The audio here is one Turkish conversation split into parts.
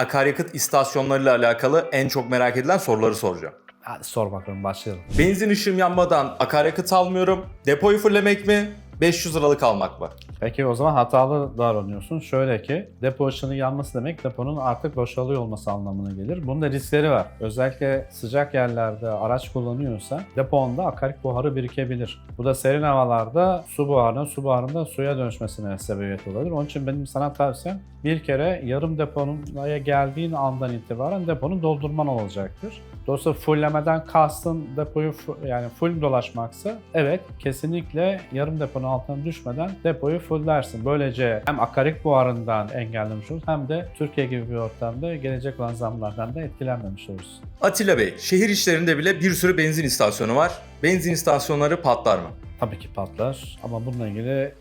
akaryakıt istasyonlarıyla alakalı en çok merak edilen soruları soracağım. Hadi sor bakalım başlayalım. Benzin ışığım yanmadan akaryakıt almıyorum. Depoyu fullemek mi? 500 liralık almak mı? Peki o zaman hatalı davranıyorsun. Şöyle ki depo ışığının yanması demek deponun artık boşalıyor olması anlamına gelir. Bunun da riskleri var. Özellikle sıcak yerlerde araç kullanıyorsa deponda akaryakıt buharı birikebilir. Bu da serin havalarda su buharının su buharında suya dönüşmesine sebebiyet olabilir. Onun için benim sana tavsiyem bir kere yarım deponuya geldiğin andan itibaren deponu doldurman olacaktır. Dolayısıyla fulllemeden kastın depoyu yani full dolaşmaksa evet kesinlikle yarım deponun altına düşmeden depoyu fulllersin. Böylece hem akaryakıt buharından engellemiş oluruz hem de Türkiye gibi bir ortamda gelecek olan zamlardan da etkilenmemiş oluruz. Atilla Bey, şehir içlerinde bile bir sürü benzin istasyonu var. Benzin istasyonları patlar mı? Tabii ki patlar ama bununla ilgili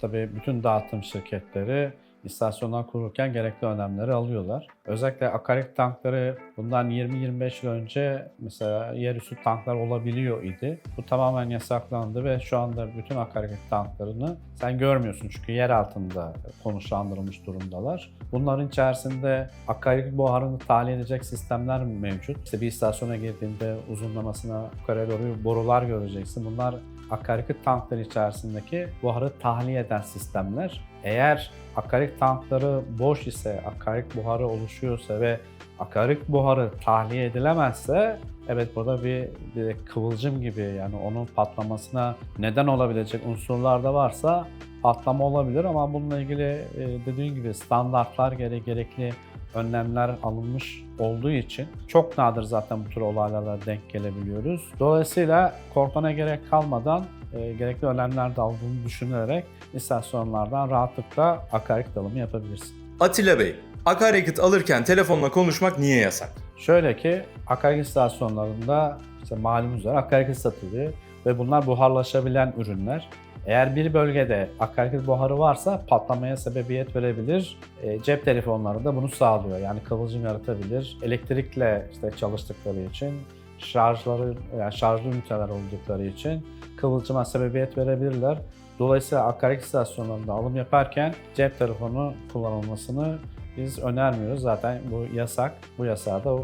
tabii bütün dağıtım şirketleri istasyonlar kururken gerekli önlemleri alıyorlar. Özellikle akaryakıt tankları bundan 20-25 yıl önce mesela yerüstü tanklar olabiliyor idi. Bu tamamen yasaklandı ve şu anda bütün akaryakıt tanklarını sen görmüyorsun çünkü yer altında konuşlandırılmış durumdalar. Bunların içerisinde akaryakıt buharını tahliye edecek sistemler mevcut. İşte bir istasyona girdiğinde uzunlamasına yukarıya doğru borular göreceksin. Bunlar akaryakıt tankları içerisindeki buharı tahliye eden sistemler. Eğer akaryakıt tankları boş ise, akaryakıt buharı oluşuyorsa ve akaryakıt buharı tahliye edilemezse evet burada bir, bir kıvılcım gibi yani onun patlamasına neden olabilecek unsurlar da varsa patlama olabilir ama bununla ilgili e, dediğim gibi standartlar gere gerekli önlemler alınmış olduğu için çok nadir zaten bu tür olaylara denk gelebiliyoruz. Dolayısıyla korkmana gerek kalmadan e, gerekli önlemler de aldığını düşünülerek istasyonlardan rahatlıkla akaryakıt alımı yapabilirsin. Atilla Bey, akaryakıt alırken telefonla konuşmak niye yasak? Şöyle ki akaryakıt istasyonlarında işte malum üzere akaryakıt satılıyor ve bunlar buharlaşabilen ürünler. Eğer bir bölgede akaryakıt buharı varsa patlamaya sebebiyet verebilir. E, cep telefonları da bunu sağlıyor. Yani kıvılcım yaratabilir. Elektrikle işte çalıştıkları için, şarjları yani şarjlı üniteler oldukları için kıvılcıma sebebiyet verebilirler. Dolayısıyla akaryakıt istasyonlarında alım yaparken cep telefonu kullanılmasını biz önermiyoruz. Zaten bu yasak. Bu yasağa da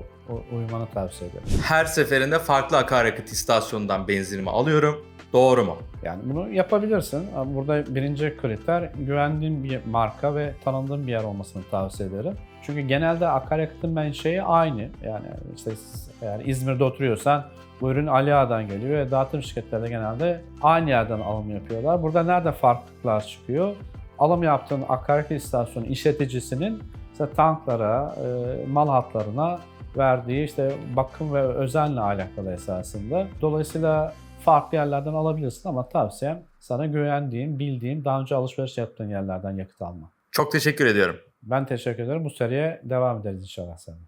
uymanı tavsiye ederim. Her seferinde farklı akaryakıt istasyonundan benzinimi alıyorum. Doğru mu? Yani bunu yapabilirsin. Burada birinci kriter güvendiğin bir marka ve tanındığın bir yer olmasını tavsiye ederim. Çünkü genelde akaryakıtın menşei aynı. Yani işte eğer İzmir'de oturuyorsan bu ürün Ali geliyor ve dağıtım şirketleri de genelde aynı yerden alım yapıyorlar. Burada nerede farklılıklar çıkıyor? Alım yaptığın akaryakıt istasyonu işleticisinin işte tanklara, e, mal hatlarına verdiği işte bakım ve özenle alakalı esasında. Dolayısıyla farklı yerlerden alabilirsin ama tavsiyem sana güvendiğin, bildiğin, daha önce alışveriş yaptığın yerlerden yakıt alma. Çok teşekkür ediyorum. Ben teşekkür ederim. Bu seriye devam ederiz inşallah seninle.